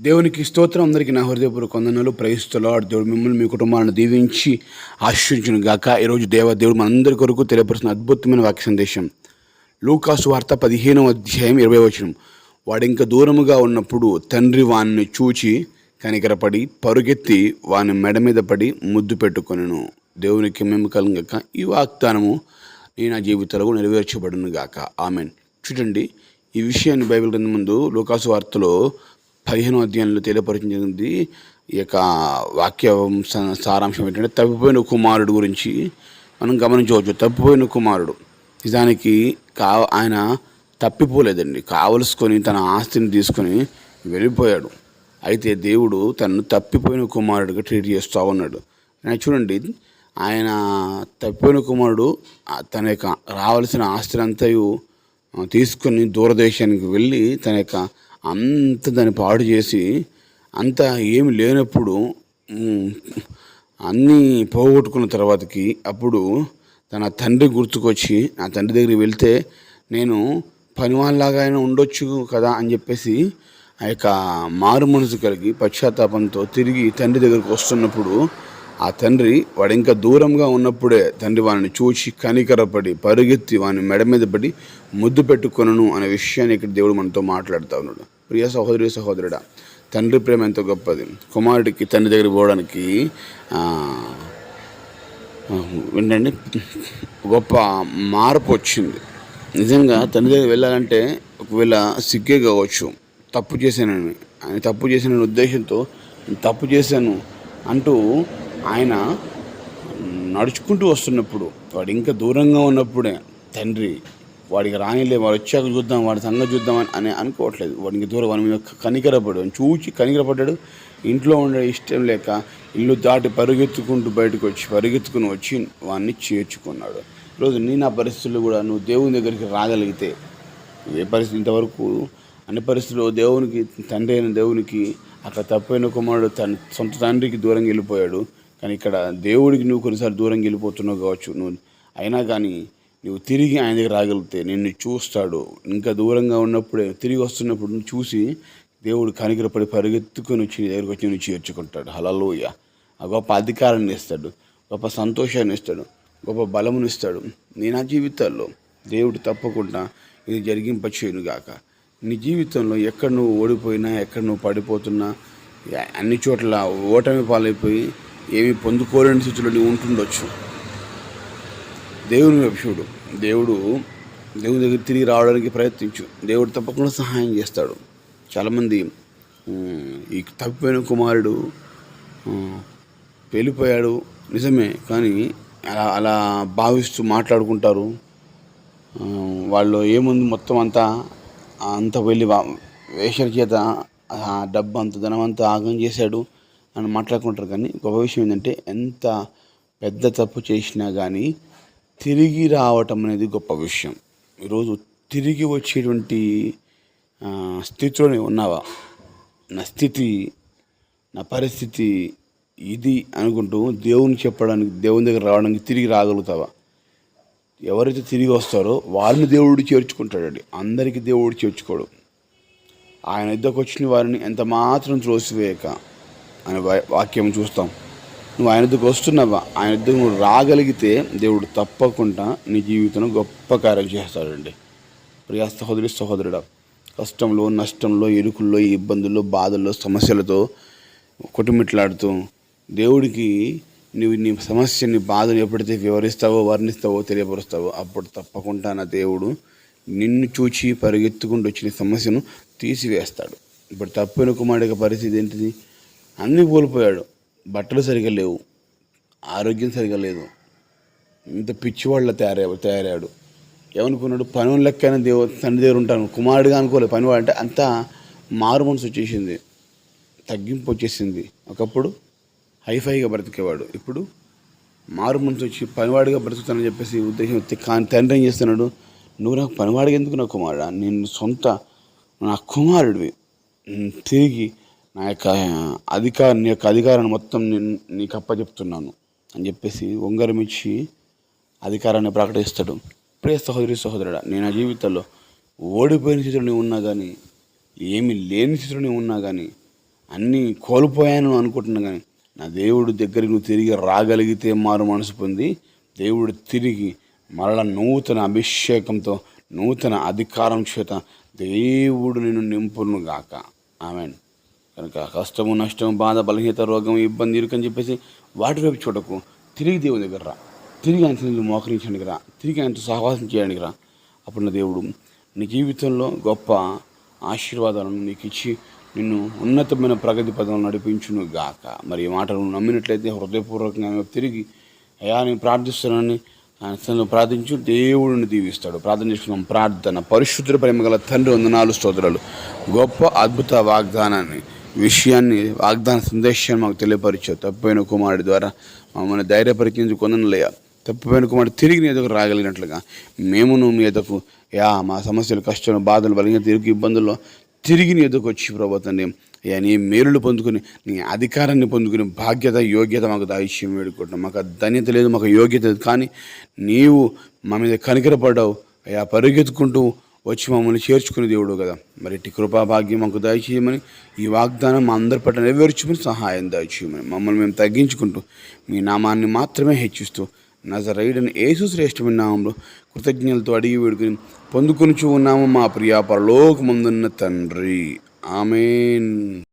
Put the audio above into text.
దేవునికి స్తోత్రం. అందరికీ నా హృదయపూర్వక వందనాలు. ప్రయిస్తులో దేవుడు మిమ్మల్ని మీ కుటుంబాలను దీవించి ఆశించును గాక. ఈరోజు దేవ దేవుడు మనందరి కొరకు తెలియపరుస్తున్న అద్భుతమైన వాక్య సందేశం. లూకాసు వార్త పదిహేనవ అధ్యాయం ఇరవై వచనం. వాడు ఇంకా దూరముగా ఉన్నప్పుడు తండ్రి వాణ్ణి చూచి కనికరపడి పరుగెత్తి వాని మెడ మీద పడి ముద్దు పెట్టుకొనెను. దేవునికి మేము కలంగాక ఈ వాగ్దానము నేను నా జీవితంలో నెరవేర్చబడును గాక. ఆమెన్. చూడండి ఈ విషయాన్ని బైబిల్ గ్రంథం ముందు లోకాసు వార్తలో పదిహేను అధ్యాయంలో తెలియపరిచింది ఈ యొక్క వాక్య స- సారాంశం ఏంటంటే తప్పిపోయిన కుమారుడు గురించి మనం గమనించవచ్చు. తప్పిపోయిన కుమారుడు. నిజానికి కా ఆయన తప్పిపోలేదండి. కావలసుకొని తన ఆస్తిని తీసుకొని వెళ్ళిపోయాడు. అయితే దేవుడు తనను తప్పిపోయిన కుమారుడిగా ట్రీట్ చేస్తూ ఉన్నాడు. చూడండి ఆయన తప్పిపోయిన కుమారుడు తన యొక్క రావాల్సిన ఆస్తిని అంతయు తీసుకొని దూరదేశానికి వెళ్ళి తన యొక్క అంత దాన్ని పాడు చేసి అంత ఏమి లేనప్పుడు అన్నీ పోగొట్టుకున్న తర్వాతకి అప్పుడు తన తండ్రి గుర్తుకొచ్చి నా తండ్రి దగ్గరికి వెళ్తే నేను పనివాళ్ళలాగా అయినా ఉండొచ్చు కదా అని చెప్పేసి ఆ యొక్క మారు మనసు కలిగి పశ్చాత్తాపంతో తిరిగి తండ్రి దగ్గరకు వస్తున్నప్పుడు ఆ తండ్రి వాడు ఇంకా దూరంగా ఉన్నప్పుడే తండ్రి వాడిని చూచి కనికరపడి పరుగెత్తి వాని మెడ మీద పడి ముద్దు పెట్టుకొనను అనే విషయాన్ని ఇక్కడ దేవుడు మనతో మాట్లాడుతూ ఉన్నాడు. ప్రియ సహోదరి సహోదరుడా తండ్రి ప్రేమ ఎంతో గొప్పది. కుమారుడికి తండ్రి దగ్గర పోవడానికి ఆ, ఏంటంటే గొప్ప మార్పు వచ్చింది. నిజంగా తండ్రి దగ్గర వెళ్ళాలంటే ఒకవేళ సిగ్గే కావచ్చు. తప్పు చేశానని ఆయన తప్పు చేసిన ఉద్దేశంతో తప్పు చేశాను అంటూ ఆయన నడుచుకుంటూ వస్తున్నప్పుడు వాడు ఇంకా దూరంగా ఉన్నప్పుడే తండ్రి వాడికి రానిలే వాడు వచ్చాక చూద్దాం వాడి సంగతి చూద్దాం అని అనుకోవట్లేదు. వాడికి దూరం వాడి మీద కనికరపడ్డాడు చూచి కనికరపడ్డాడు. ఇంట్లో ఉండే ఇష్టం లేక ఇల్లు దాటి పరుగెత్తుకుంటూ బయటకు వచ్చి పరుగెత్తుకుని వచ్చి వాడిని చేర్చుకున్నాడు. ఈరోజు నీ నా పరిస్థితులు కూడా నువ్వు దేవుని దగ్గరికి రాగలిగితే ఏ పరిస్థితి? ఇంతవరకు అన్ని పరిస్థితుల్లో దేవునికి తండ్రి అయిన దేవునికి అక్కడ తప్పైన కుమారుడు తన సొంత తండ్రికి దూరంగా వెళ్ళిపోయాడు. కానీ ఇక్కడ దేవుడికి నువ్వు కొన్నిసార్లు దూరంగా వెళ్ళిపోతున్నావు కావచ్చు. నువ్వు అయినా కానీ నువ్వు తిరిగి ఆయన దగ్గర రాగలిగితే నిన్ను చూస్తాడు. ఇంకా దూరంగా ఉన్నప్పుడే తిరిగి వస్తున్నప్పుడు నువ్వు చూసి దేవుడు కనికరపడి పరిగెత్తుకొని వచ్చి నీ దగ్గరికి వచ్చి నువ్వు చేర్చుకుంటాడు. హలలోయ ఆ గొప్ప అధికారాన్ని ఇస్తాడు. గొప్ప సంతోషాన్ని ఇస్తాడు. గొప్ప బలమును ఇస్తాడు. నీ నా జీవితాల్లో దేవుడు తప్పకుండా ఇది జరిగింపచేయును గాక. నీ జీవితంలో ఎక్కడ నువ్వు ఓడిపోయినా ఎక్కడ నువ్వు పడిపోతున్నా అన్ని చోట్ల ఓటమి పాలైపోయి ఏమి పొందుకోలేని స్థితిలో నువ్వు ఉంటుండొచ్చు. దేవుని వైపు దేవుడు దేవుని దగ్గర తిరిగి రావడానికి ప్రయత్నించు. దేవుడు తప్పకుండా సహాయం చేస్తాడు. చాలామంది ఈ తప్పిపోయిన కుమారుడు పేలిపోయాడు. వెళ్ళిపోయాడు నిజమే కానీ అలా అలా భావిస్తూ మాట్లాడుకుంటారు. వాళ్ళు ఏముంది మొత్తం అంతా అంత వెళ్ళి వా- వేషల చేత ఆ డబ్బు అంత ధనం అంతా ఆగం చేశాడు అని మాట్లాడుకుంటారు. కానీ గొప్ప విషయం ఏంటంటే ఎంత పెద్ద తప్పు చేసినా కానీ తిరిగి రావటం అనేది గొప్ప విషయం. ఈరోజు తిరిగి వచ్చేటువంటి స్థితిలోనే ఉన్నావా? నా స్థితి నా పరిస్థితి ఇది అనుకుంటూ దేవుని చెప్పడానికి దేవుని దగ్గర రావడానికి తిరిగి రాగలుగుతావా? ఎవరైతే తిరిగి వస్తారో వారిని దేవుడు చేర్చుకుంటాడండి. అందరికీ దేవుడు చేర్చుకోడు. ఆయన ఇద్దరికి వచ్చిన వారిని ఎంత మాత్రం త్రోసివేయక. అనే వాక్యం చూస్తాం. నువ్వు ఆయన ఇద్దరికి వస్తున్నావా? ఆయన ఇద్దరు నువ్వు రాగలిగితే దేవుడు తప్పకుండా నీ జీవితంలో గొప్ప కార్యం చేస్తాడండి. ప్రియా సహోదరి సహోదరుడు కష్టంలో నష్టంలో ఇరుకుల్లో ఇబ్బందుల్లో బాధల్లో సమస్యలతో కొట్టుమిట్లాడుతూ దేవుడికి నువ్వు నీ సమస్యని బాధను ఎప్పుడైతే వివరిస్తావో వర్ణిస్తావో తెలియపరుస్తావో అప్పుడు తప్పకుండా నా దేవుడు నిన్ను చూచి పరిగెత్తుకుంటూ వచ్చిన సమస్యను తీసివేస్తాడు. ఇప్పుడు తప్పిన కుమారుడి పరిస్థితి ఏంటిది? అన్నీ కోల్పోయాడు. బట్టలు సరిగా లేవు. ఆరోగ్యం సరిగా లేదు. ఇంత పిచ్చివాళ్ళ తయారయ్యా తయారయ్యాడు ఏమనుకున్నాడు? పని లెక్కైనా దేవ తండ్రి దగ్గర ఉంటాను. కుమారుడిగా అనుకోలేదు పనివాడు అంటే అంత మారు మనసు వచ్చేసింది. తగ్గింపు వచ్చేసింది. ఒకప్పుడు హైఫైగా బ్రతికేవాడు. ఇప్పుడు మారు మనసు వచ్చి పనివాడిగా బ్రతుకుతానని చెప్పేసి ఉద్దేశం వచ్చి కానీ తండ్రి ఏం చేస్తున్నాడు? నువ్వు నాకు పనివాడిగా ఎందుకు నా కుమారుడా? నేను సొంత నా కుమారుడివి. తిరిగి నా యొక్క అధికార నీ యొక్క అధికారాన్ని మొత్తం నేను నీకు అప్పచెప్తున్నాను అని చెప్పేసి ఉంగరమిచ్చి అధికారాన్ని ప్రకటిస్తాడు. ప్రియ సహోదరి సహోదరుడా నేను నా జీవితంలో ఓడిపోయిన స్థితిలో నీవు ఉన్నా కానీ ఏమి లేని స్థితిలో నీవు ఉన్నా కానీ అన్నీ కోల్పోయాను అనుకుంటున్నా కానీ నా దేవుడు దగ్గరికి నువ్వు తిరిగి రాగలిగితే మారు మనసు పొంది దేవుడు తిరిగి మరల నూతన అభిషేకంతో నూతన అధికారం చేత దేవుడు నిన్ను నింపును గాక. ఆమెన్. కనుక కష్టము నష్టము బాధ బలహీనత రోగం ఇబ్బంది ఇరుకని చెప్పేసి వాటి వైపు చూడకు. తిరిగి దేవుని దగ్గర రా. తిరిగి ఆయన మోకరించడానికి రా. తిరిగి ఆయనతో సహవాసం చేయడానికి రా. అప్పుడు నా దేవుడు నీ జీవితంలో గొప్ప ఆశీర్వాదాలను నీకు ఇచ్చి నిన్ను ఉన్నతమైన ప్రగతి పదంలో నడిపించును గాక. మరి ఈ మాటలు నమ్మినట్లయితే హృదయపూర్వకంగా తిరిగి అయా నేను ప్రార్థిస్తున్నానని ఆయన ప్రార్థించు. దేవుడిని దీవిస్తాడు. ప్రార్థన చేసుకున్నాం ప్రార్థన. పరిశుద్ధ ప్రేమ గల తండ్రి వందనాలు స్తోత్రాలు. గొప్ప అద్భుత వాగ్దానాన్ని విషయాన్ని వాగ్దాన సందేశాన్ని మాకు తెలియపరిచావు. తప్పిపోయిన కుమారుడి ద్వారా మమ్మల్ని ధైర్యపరిచేందుకు కొందనలేయా తప్పిపోయిన కుమారుడు తిరిగి నీ ఎదుగు రాగలిగినట్లుగా మేమును మీ ఎదుకు యా మా సమస్యలు కష్టాలు బాధలు బలిగిన తిరిగి ఇబ్బందుల్లో తిరిగి నీ ఎదుకు వచ్చి ప్రభుత్వండి అయ్యా నీ మేలులు పొందుకుని నీ అధికారాన్ని పొందుకుని బాధ్యత యోగ్యత మాకు దాయిష్యం వేడుకుంటున్నాం. మాకు ధన్యత లేదు మాకు యోగ్యత లేదు. కానీ నీవు మా మీద కనికరపడ్డావు. అయ్యా పరిగెత్తుకుంటూ వచ్చి మమ్మల్ని చేర్చుకునే దేవుడు కదా. మరి ఇట్టి కృపా భాగ్యం మాకు దయచేయమని ఈ వాగ్దానం మా అందరి పట్ల నెరవేర్చుకుని సహాయం దయచేయమని మమ్మల్ని మేము తగ్గించుకుంటూ మీ నామాన్ని మాత్రమే హెచ్చిస్తూ నజరైడని యేసు శ్రేష్టమైన నామంలో కృతజ్ఞతలతో అడిగి వేడుకుని పొందుకొని ఉన్నాము మా ప్రియా పరలోకమందున్న తండ్రి. ఆమెన్.